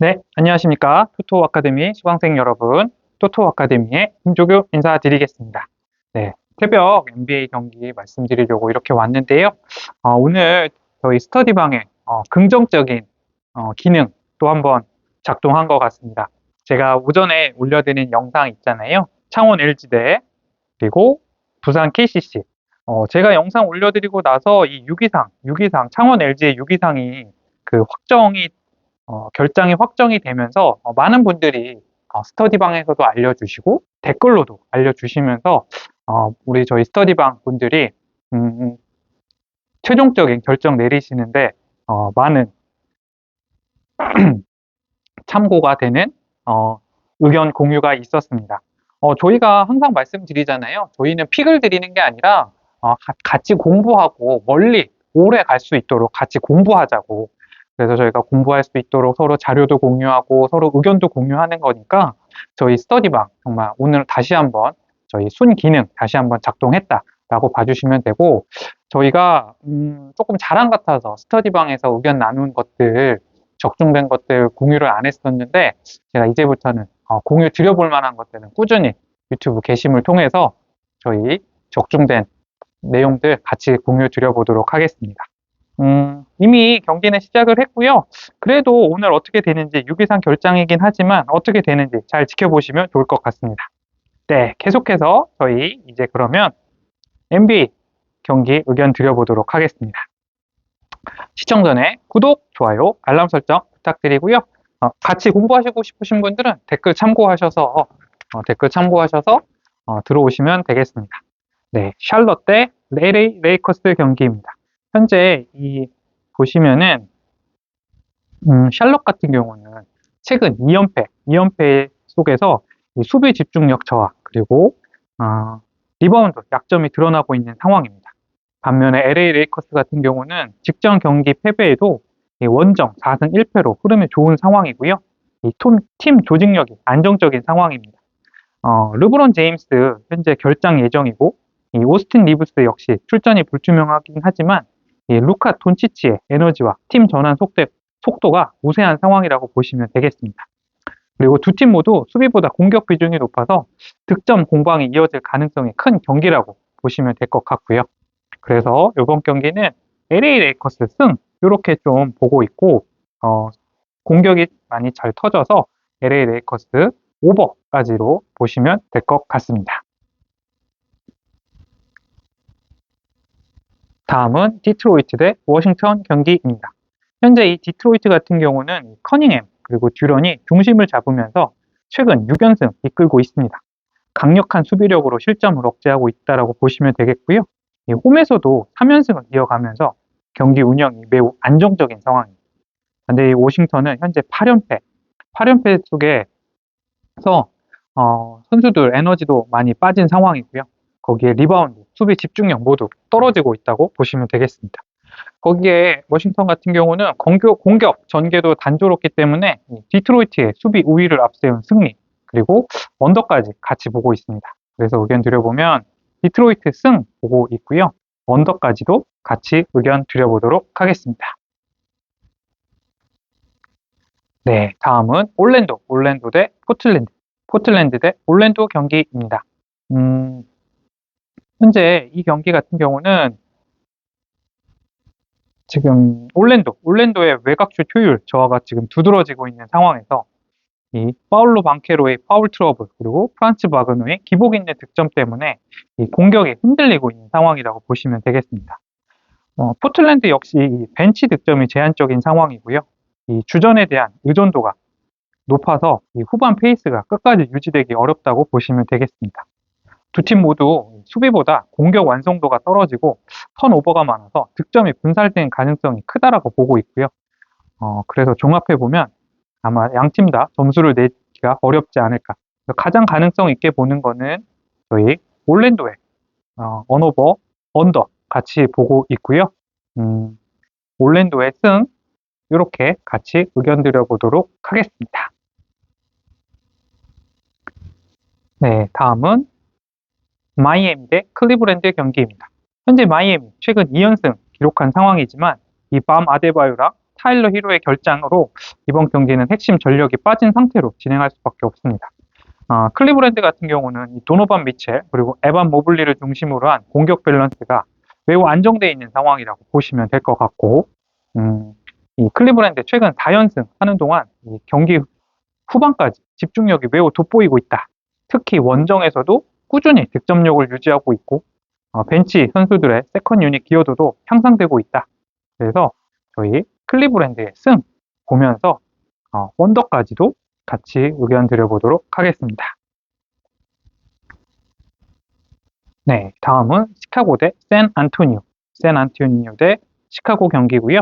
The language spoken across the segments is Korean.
네, 안녕하십니까. 토토 아카데미 수강생 여러분, 토토 아카데미의 김조교 인사드리겠습니다. 네, 새벽 NBA 경기 말씀드리려고 이렇게 왔는데요. 어, 오늘 저희 스터디방에 어, 긍정적인 어, 기능 또 한번 작동한 것 같습니다. 제가 오전에 올려드린 영상 있잖아요. 창원 LG대 그리고 부산 KCC. 어, 제가 영상 올려드리고 나서 이 6위상, 6위상, 창원 LG의 6위상이 그 확정이 어, 결장이 확정이 되면서 어, 많은 분들이 어, 스터디방에서도 알려주시고 댓글로도 알려주시면서 어, 우리 저희 스터디방 분들이 음, 최종적인 결정 내리시는데 어, 많은 참고가 되는 어, 의견 공유가 있었습니다. 어, 저희가 항상 말씀드리잖아요. 저희는 픽을 드리는 게 아니라 어, 가- 같이 공부하고 멀리 오래 갈 수 있도록 같이 공부하자고 그래서 저희가 공부할 수 있도록 서로 자료도 공유하고 서로 의견도 공유하는 거니까 저희 스터디방 정말 오늘 다시 한번 저희 순 기능 다시 한번 작동했다라고 봐주시면 되고 저희가 음, 조금 자랑 같아서 스터디방에서 의견 나눈 것들 적중된 것들 공유를 안 했었는데 제가 이제부터는 어, 공유 드려볼 만한 것들은 꾸준히 유튜브 게시물 통해서 저희 적중된 내용들 같이 공유 드려보도록 하겠습니다. 음, 이미 경기는 시작을 했고요. 그래도 오늘 어떻게 되는지 6위상 결장이긴 하지만 어떻게 되는지 잘 지켜보시면 좋을 것 같습니다. 네, 계속해서 저희 이제 그러면 NBA 경기 의견 드려보도록 하겠습니다. 시청 전에 구독, 좋아요, 알람 설정 부탁드리고요. 어, 같이 공부하시고 싶으신 분들은 댓글 참고하셔서 어, 댓글 참고하셔서 어, 들어오시면 되겠습니다. 네, 샬럿 대 LA 레이커스 경기입니다. 현재 이 보시면은 음, 샬럿 같은 경우는 최근 2연패, 2연패 속에서 이 수비 집중력 저하 그리고 어, 리바운드 약점이 드러나고 있는 상황입니다. 반면에 LA 레이커스 같은 경우는 직전 경기 패배에도 이 원정 4승 1패로 흐름이 좋은 상황이고요. 이 팀, 팀 조직력이 안정적인 상황입니다. 어, 르브론 제임스 현재 결장 예정이고 이 오스틴 리브스 역시 출전이 불투명하긴 하지만 이 루카 돈치치의 에너지와 팀 전환 속도, 속도가 우세한 상황이라고 보시면 되겠습니다. 그리고 두 팀 모두 수비보다 공격 비중이 높아서 득점 공방이 이어질 가능성이 큰 경기라고 보시면 될 것 같고요. 그래서 이번 경기는 LA 레이커스 승 이렇게 좀 보고 있고 어, 공격이 많이 잘 터져서 LA 레이커스 오버까지로 보시면 될 것 같습니다. 다음은 디트로이트 대 워싱턴 경기입니다. 현재 이 디트로이트 같은 경우는 커닝햄 그리고 듀런이 중심을 잡으면서 최근 6연승 이끌고 있습니다. 강력한 수비력으로 실점을 억제하고 있다고 보시면 되겠고요. 이 홈에서도 3연승을 이어가면서 경기 운영이 매우 안정적인 상황입니다. 근데 이 워싱턴은 현재 8연패, 8연패 속에서 어, 선수들 에너지도 많이 빠진 상황이고요. 거기에 리바운드, 수비 집중력 모두 떨어지고 있다고 보시면 되겠습니다. 거기에 워싱턴 같은 경우는 공격, 공격 전개도 단조롭기 때문에 이 디트로이트의 수비 우위를 앞세운 승리 그리고 언더까지 같이 보고 있습니다. 그래서 의견 드려보면 디트로이트 승 보고 있고요. 언더까지도 같이 의견 드려보도록 하겠습니다. 네, 다음은 올랜도, 올랜도 대 포틀랜드, 포틀랜드 대 올랜도 경기입니다. 음, 현재 이 경기 같은 경우는 지금 올랜도, 올랜도의 외곽슛 효율 저하가 지금 두드러지고 있는 상황에서 이 파울로 방케로의 파울 트러블 그리고 프란츠 바그노의 기복 있는 득점 때문에 이 공격이 흔들리고 있는 상황이라고 보시면 되겠습니다. 어, 포틀랜드 역시 이 벤치 득점이 제한적인 상황이고요. 이 주전에 대한 의존도가 높아서 이 후반 페이스가 끝까지 유지되기 어렵다고 보시면 되겠습니다. 두 팀 모두 수비보다 공격 완성도가 떨어지고 턴오버가 많아서 득점이 분살된 가능성이 크다라고 보고 있고요. 어, 그래서 종합해 보면 아마 양 팀 다 점수를 내기가 어렵지 않을까. 가장 가능성 있게 보는 거는 저희 올랜도의 어, 언오버 언더 같이 보고 있고요. 음, 올랜도의 승 이렇게 같이 의견 드려보도록 하겠습니다. 네, 다음은 마이애미 대 클리브랜드 경기입니다. 현재 마이애미 최근 2연승 기록한 상황이지만 이 밤 아데바요랑 타일러 히로의 결장으로 이번 경기는 핵심 전력이 빠진 상태로 진행할 수밖에 없습니다. 아, 클리브랜드 같은 경우는 이 도노반 미첼 그리고 에반 모블리를 중심으로 한 공격 밸런스가 매우 안정되어 있는 상황이라고 보시면 될 것 같고 음, 이 클리브랜드 최근 4연승 하는 동안 이 경기 후반까지 집중력이 매우 돋보이고 있다. 특히 원정에서도 꾸준히 득점력을 유지하고 있고 어, 벤치 선수들의 세컨 유닛 기여도도 향상되고 있다. 그래서 저희 클리브랜드의 승 보면서 어, 원더까지도 같이 의견 드려보도록 하겠습니다. 네, 다음은 시카고 대 샌 안토니오. 샌 안토니오 대 시카고 경기고요.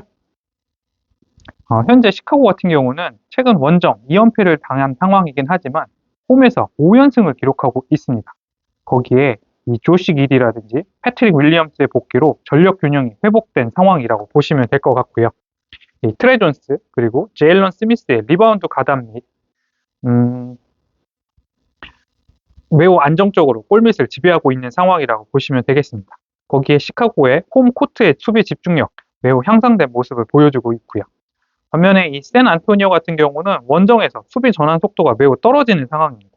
어, 현재 시카고 같은 경우는 최근 원정 2연패를 당한 상황이긴 하지만 홈에서 5연승을 기록하고 있습니다. 거기에 이 조시 기디라든지 패트릭 윌리엄스의 복귀로 전력 균형이 회복된 상황이라고 보시면 될 것 같고요. 이 트레 존스 그리고 제일런 스미스의 리바운드 가담 및 음, 매우 안정적으로 골밑을 지배하고 있는 상황이라고 보시면 되겠습니다. 거기에 시카고의 홈 코트의 수비 집중력 매우 향상된 모습을 보여주고 있고요. 반면에 이 샌 안토니오 같은 경우는 원정에서 수비 전환 속도가 매우 떨어지는 상황입니다.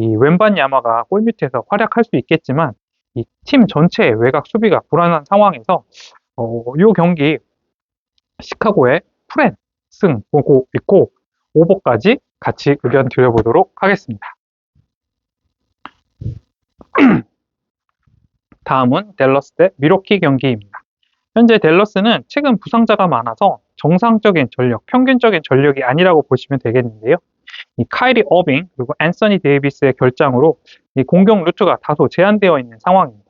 이 왼반 야마가 골 밑에서 활약할 수 있겠지만 이 팀 전체의 외곽 수비가 불안한 상황에서 어, 이 경기 시카고의 프렌 승 보고 있고 오버까지 같이 의견 드려보도록 하겠습니다. 다음은 댈러스 대 미로키 경기입니다. 현재 댈러스는 최근 부상자가 많아서 정상적인 전력, 평균적인 전력이 아니라고 보시면 되겠는데요. 이 카이리 어빙 그리고 앤서니 데이비스의 결장으로 이 공격 루트가 다소 제한되어 있는 상황입니다.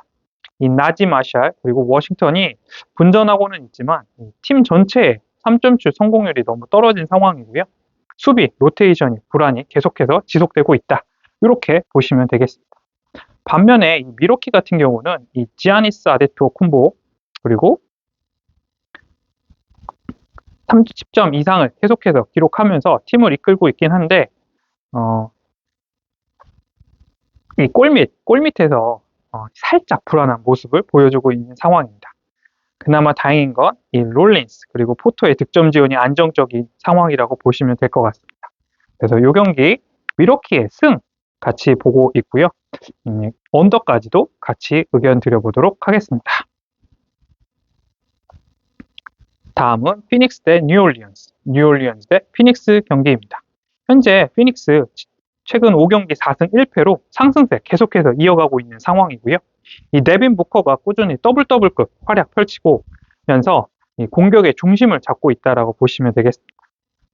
이 나지 마샬 그리고 워싱턴이 분전하고는 있지만 팀 전체의 3점슛 성공률이 너무 떨어진 상황이고요. 수비, 로테이션이 불안이 계속해서 지속되고 있다. 이렇게 보시면 되겠습니다. 반면에 이 미로키 같은 경우는 이 지아니스 아데토 콤보 그리고 30점 이상을 계속해서 기록하면서 팀을 이끌고 있긴 한데 어, 이 골밑, 골밑에서 어, 살짝 불안한 모습을 보여주고 있는 상황입니다. 그나마 다행인 건 이 롤린스 그리고 포토의 득점 지원이 안정적인 상황이라고 보시면 될 것 같습니다. 그래서 이 경기 미로키의 승 같이 보고 있고요. 음, 언더까지도 같이 의견 드려보도록 하겠습니다. 다음은 피닉스 대 뉴올리언스, 뉴올리언스 대 피닉스 경기입니다. 현재 피닉스 최근 5경기 4승 1패로 상승세 계속해서 이어가고 있는 상황이고요. 이 네빈 부커가 꾸준히 더블 더블급 활약 펼치고면서 공격의 중심을 잡고 있다라고 보시면 되겠습니다.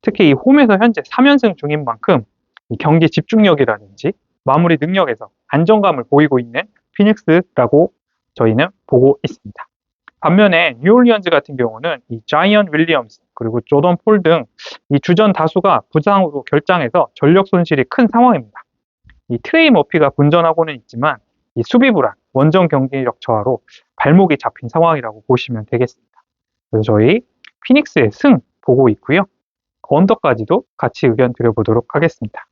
특히 이 홈에서 현재 3연승 중인 만큼 이 경기 집중력이라든지 마무리 능력에서 안정감을 보이고 있는 피닉스라고 저희는 보고 있습니다. 반면에 뉴올리언즈 같은 경우는 이 자이언 윌리엄스 그리고 조던 폴 등 이 주전 다수가 부상으로 결장해서 전력 손실이 큰 상황입니다. 이 트레이 머피가 분전하고는 있지만 이 수비 불안, 원정 경기력 저하로 발목이 잡힌 상황이라고 보시면 되겠습니다. 그래서 저희 피닉스의 승 보고 있고요. 언더까지도 같이 의견 드려보도록 하겠습니다.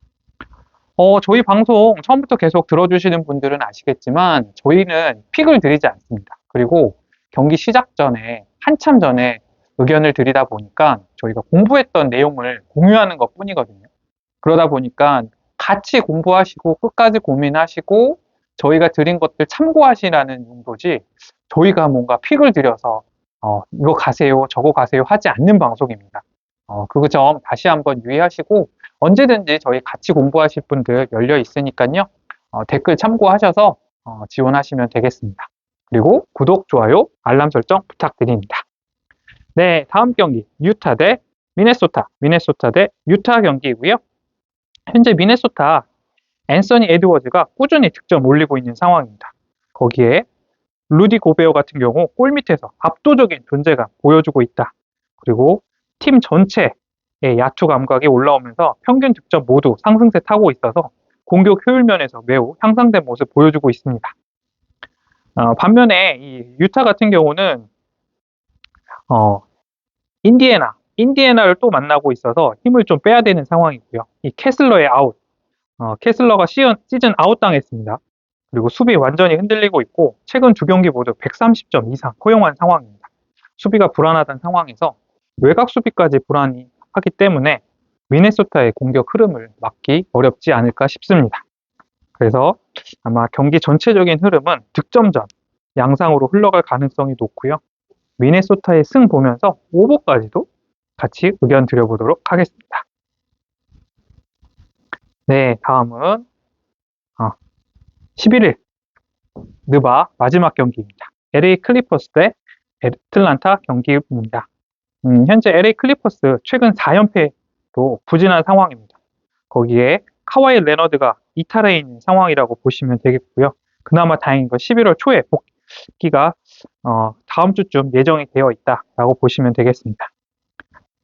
어, 저희 방송 처음부터 계속 들어주시는 분들은 아시겠지만 저희는 픽을 드리지 않습니다. 그리고 경기 시작 전에 한참 전에 의견을 드리다 보니까 저희가 공부했던 내용을 공유하는 것 뿐이거든요. 그러다 보니까 같이 공부하시고 끝까지 고민하시고 저희가 드린 것들 참고하시라는 용도지 저희가 뭔가 픽을 드려서 어, 이거 가세요, 저거 가세요 하지 않는 방송입니다. 어, 그 점 다시 한번 유의하시고 언제든지 저희 같이 공부하실 분들 열려 있으니까요. 어, 댓글 참고하셔서 어, 지원하시면 되겠습니다. 그리고 구독, 좋아요, 알람 설정 부탁드립니다. 네, 다음 경기 유타 대 미네소타, 미네소타 대 유타 경기이고요. 현재 미네소타 앤서니 에드워즈가 꾸준히 득점 올리고 있는 상황입니다. 거기에 루디 고베어 같은 경우 골 밑에서 압도적인 존재감 보여주고 있다. 그리고 팀 전체의 야투 감각이 올라오면서 평균 득점 모두 상승세 타고 있어서 공격 효율 면에서 매우 향상된 모습 보여주고 있습니다. 어, 반면에 이 유타 같은 경우는 어, 인디애나, 인디애나를 또 만나고 있어서 힘을 좀 빼야 되는 상황이고요. 이 캐슬러의 아웃, 어, 캐슬러가 시즌, 시즌 아웃 당했습니다. 그리고 수비 완전히 흔들리고 있고 최근 두 경기 모두 130점 이상 허용한 상황입니다. 수비가 불안하다는 상황에서 외곽 수비까지 불안이 하기 때문에 미네소타의 공격 흐름을 막기 어렵지 않을까 싶습니다. 그래서 아마 경기 전체적인 흐름은 득점전 양상으로 흘러갈 가능성이 높고요. 미네소타의 승 보면서 오버까지도 같이 의견 드려보도록 하겠습니다. 네, 다음은 어, 11일 느바 마지막 경기입니다. LA 클리퍼스 대 애틀란타 경기입니다. 음, 현재 LA 클리퍼스 최근 4연패로 부진한 상황입니다. 거기에 카와이 레너드가 이탈해 있는 상황이라고 보시면 되겠고요. 그나마 다행인 건 11월 초에 복귀가 어, 다음 주쯤 예정이 되어 있다라고 보시면 되겠습니다.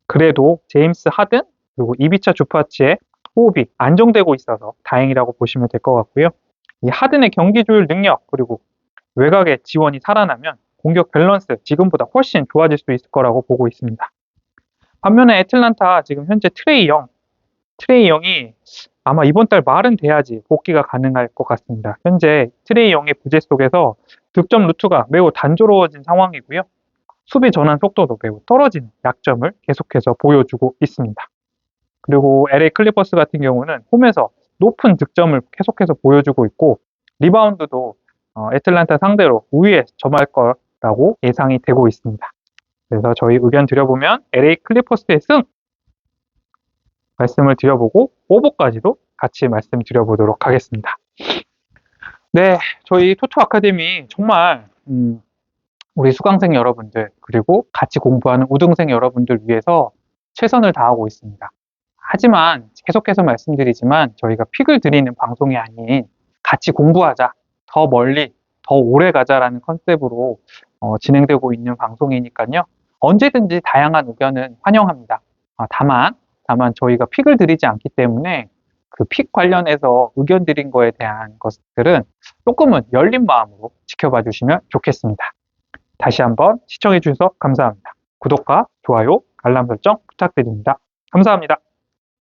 그래도 제임스 하든 그리고 이비차 주파치의 호흡이 안정되고 있어서 다행이라고 보시면 될 것 같고요. 이 하든의 경기 조율 능력 그리고 외곽의 지원이 살아나면 공격 밸런스 지금보다 훨씬 좋아질 수 있을 거라고 보고 있습니다. 반면에 애틀란타 지금 현재 트레이 영, 트레이 영이 아마 이번 달 말은 돼야지 복귀가 가능할 것 같습니다. 현재 트레이 영의 부재 속에서 득점 루트가 매우 단조로워진 상황이고요. 수비 전환 속도도 매우 떨어지는 약점을 계속해서 보여주고 있습니다. 그리고 LA 클리퍼스 같은 경우는 홈에서 높은 득점을 계속해서 보여주고 있고 리바운드도 어, 애틀란타 상대로 우위에 점할 거라고 예상이 되고 있습니다. 그래서 저희 의견 드려보면 LA 클리퍼스의 승 말씀을 드려보고 오버까지도 같이 말씀드려보도록 하겠습니다. 네, 저희 토토 아카데미 정말 음, 우리 수강생 여러분들 그리고 같이 공부하는 우등생 여러분들 위해서 최선을 다하고 있습니다. 하지만 계속해서 말씀드리지만 저희가 픽을 드리는 방송이 아닌 같이 공부하자, 더 멀리, 더 오래 가자라는 컨셉으로 어, 진행되고 있는 방송이니까요. 언제든지 다양한 의견은 환영합니다. 어, 다만, 다만 저희가 픽을 드리지 않기 때문에 그 픽 관련해서 의견 드린 거에 대한 것들은 조금은 열린 마음으로 지켜봐 주시면 좋겠습니다. 다시 한번 시청해 주셔서 감사합니다. 구독과 좋아요, 알람 설정 부탁드립니다. 감사합니다.